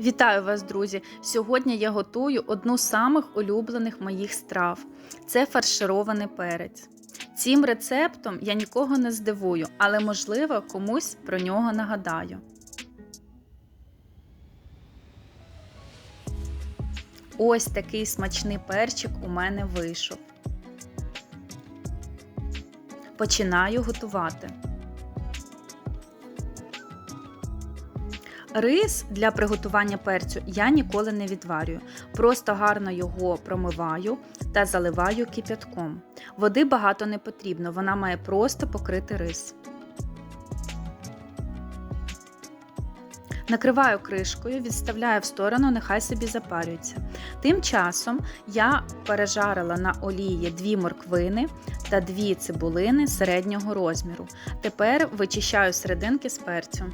Вітаю вас, друзі! Сьогодні я готую одну з самих улюблених моїх страв це фарширований перець. Цим рецептом я нікого не здивую, але, можливо, комусь про нього нагадаю. Ось такий смачний перчик у мене вийшов. Починаю готувати. Рис для приготування перцю я ніколи не відварюю. Просто гарно його промиваю та заливаю кип'ятком. Води багато не потрібно, вона має просто покрити рис. Накриваю кришкою, відставляю в сторону, нехай собі запарюється. Тим часом я пережарила на олії дві морквини та дві цибулини середнього розміру. Тепер вичищаю серединки з перцю.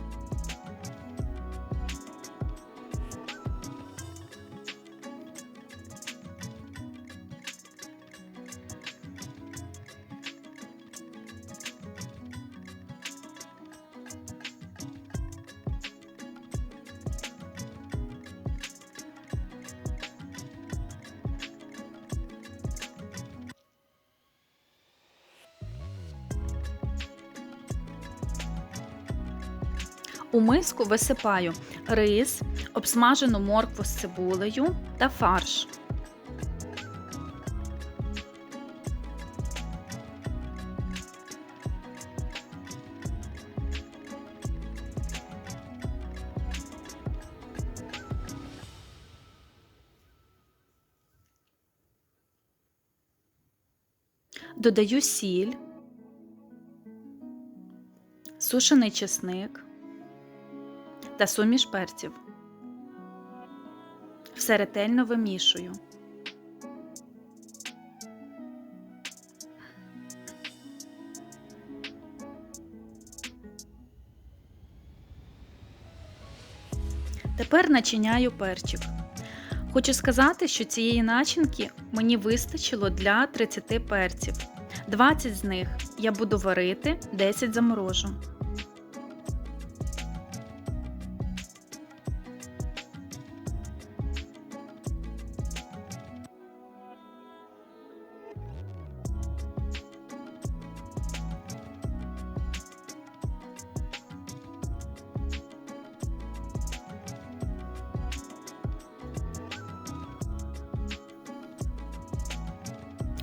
У миску висипаю рис, обсмажену моркву з цибулею та фарш. Додаю сіль, сушений чесник та суміш перців. Все ретельно вимішую. Тепер начиняю перчик. Хочу сказати, що цієї начинки мені вистачило для 30 перців. 20 з них я буду варити, 10 заморожу.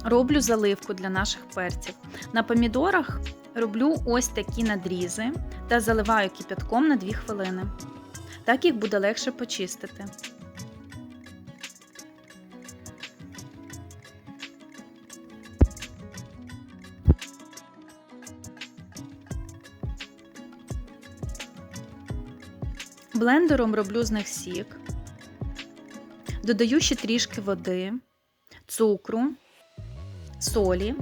Роблю заливку для наших перців. На помідорах роблю ось такі надрізи та заливаю кипятком на 2 хвилини. Так їх буде легше почистити. Блендером роблю з них сік. Додаю ще трішки води, цукру солі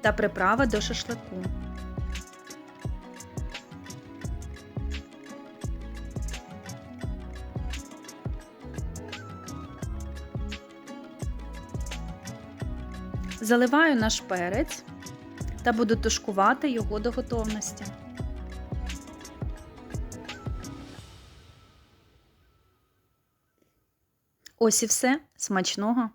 та приправа до шашлику. Заливаю наш перець та буду тушкувати його до готовності. Ось і все. Смачного!